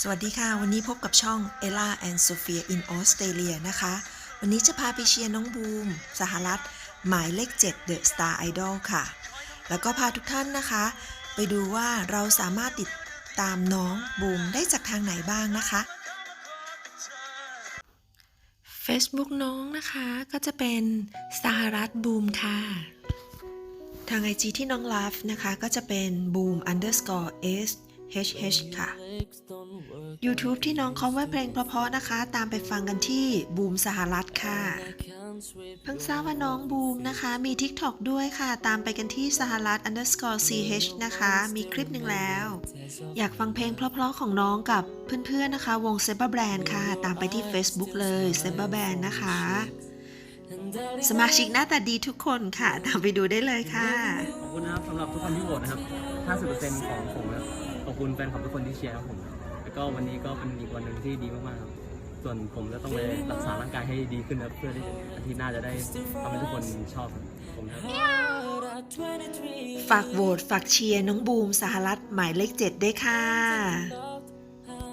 สวัสดีค่ะ วันนี้พบกับช่อง Ella and Sophia in Australia นะคะ วันนี้จะพาไปเชียร์น้องบูม สหรัฐ หมายเลข 7 The Star Idol ค่ะ แล้วก็พาทุกท่านนะคะ ไปดูว่าเราสามารถติดตามน้องบูมได้จากทางไหนบ้างนะคะ Facebook น้องนะคะก็จะเป็นสหรัฐบูมค่ะ ทาง IG ที่น้อง Love นะคะก็จะเป็น boom underscore s h h ค่ะ YouTube ที่น้อง cover เพลงเพราะๆนะคะ ตามไปฟังกันที่บูมสหรัฐค่ะ เพิ่งทราบว่าน้องบูมนะคะ มี TikTok ด้วยค่ะ ตามไปกันที่สหรัฐ underscore ch นะคะ มีคลิปหนึ่งแล้ว อยากฟังเพลงเพราะๆของน้องกับเพื่อนๆนะคะ วง s e b a Brand ค่ะ ตามไปที่ Facebook เลย s e b a Brand นะคะ สมาชิกหน้าตาดีทุกคนค่ะ ตามไปดูได้เลยค่ะ ขอบคุณนะครับสำหรับทุกคนที่โหวตนะครับ 50%ของผมนะครับ ขอบคุณแฟนคลับทุกคนที่เชียร์ครับผม แล้วก็วันนี้ก็เป็นอีกวันหนึ่งที่ดีมากๆครับส่วนผมจะต้องไปรักษาร่างกายให้ดีขึ้นนะครับเพื่อที่อาทิตย์หน้าจะได้ทำให้ทุกคนชอบครับผมครับฝากโหวตฝากเชียร์น้องบูมสหรัฐหมายเลข7ด้วยค่ะ